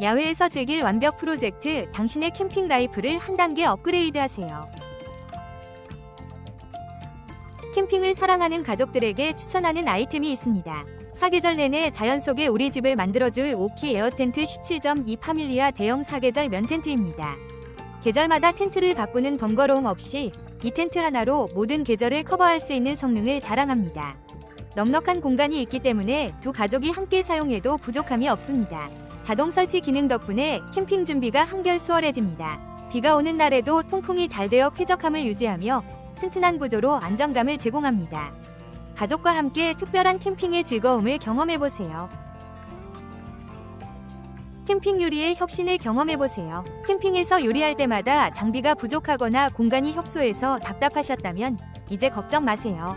야외에서 즐길 완벽 프로젝트 당신의 캠핑 라이프를 한 단계 업그레이드 하세요. 캠핑을 사랑하는 가족들에게 추천하는 아이템이 있습니다. 사계절 내내 자연 속에 우리 집을 만들어줄 오키 에어 텐트 17.2 파밀리아 대형 사계절 면 텐트입니다. 계절마다 텐트를 바꾸는 번거로움 없이 이 텐트 하나로 모든 계절을 커버할 수 있는 성능을 자랑합니다. 넉넉한 공간이 있기 때문에 두 가족이 함께 사용해도 부족함이 없습니다. 자동 설치 기능 덕분에 캠핑 준비가 한결 수월해집니다. 비가 오는 날에도 통풍이 잘 되어 쾌적함을 유지하며 튼튼한 구조로 안정감을 제공합니다. 가족과 함께 특별한 캠핑의 즐거움을 경험해보세요. 캠핑 요리의 혁신을 경험해보세요. 캠핑에서 요리할 때마다 장비가 부족하거나 공간이 협소해서 답답하셨다면 이제 걱정 마세요.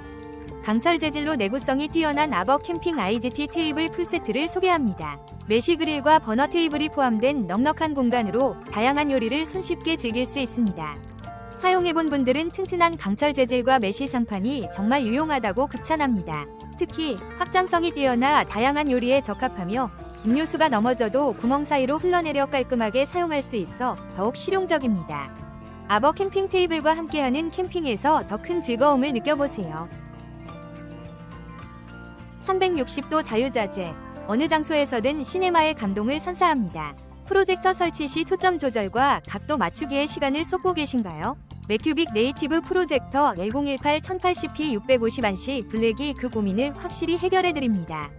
강철 재질로 내구성이 뛰어난 아버 캠핑 IGT 테이블 풀세트를 소개합니다. 메쉬 그릴과 버너 테이블이 포함된 넉넉한 공간으로 다양한 요리를 손쉽게 즐길 수 있습니다. 사용해본 분들은 튼튼한 강철 재질과 메쉬 상판이 정말 유용하다고 극찬합니다. 특히 확장성이 뛰어나 다양한 요리에 적합하며 음료수가 넘어져도 구멍 사이로 흘러내려 깔끔하게 사용할 수 있어 더욱 실용적입니다. 아버 캠핑 테이블과 함께하는 캠핑에서 더 큰 즐거움을 느껴보세요. 360도 자유자재. 어느 장소에서든 시네마의 감동을 선사합니다. 프로젝터 설치 시 초점 조절과 각도 맞추기에 시간을 쏟고 계신가요? 맥큐빅 네이티브 프로젝터 1018 1080p 650안시 블랙이 그 고민을 확실히 해결해드립니다.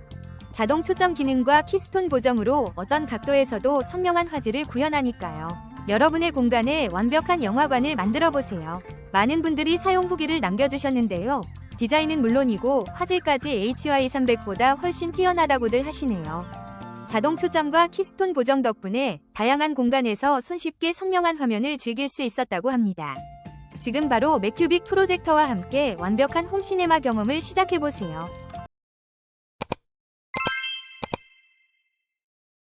자동 초점 기능과 키스톤 보정으로 어떤 각도에서도 선명한 화질을 구현하니까요. 여러분의 공간에 완벽한 영화관을 만들어 보세요. 많은 분들이 사용 후기를 남겨주셨는데요. 디자인은 물론이고 화질까지 HY300보다 훨씬 뛰어나다고들 하시네요. 자동 초점과 키스톤 보정 덕분에 다양한 공간에서 손쉽게 선명한 화면을 즐길 수 있었다고 합니다. 지금 바로 맥큐빅 프로젝터와 함께 완벽한 홈시네마 경험을 시작해보세요.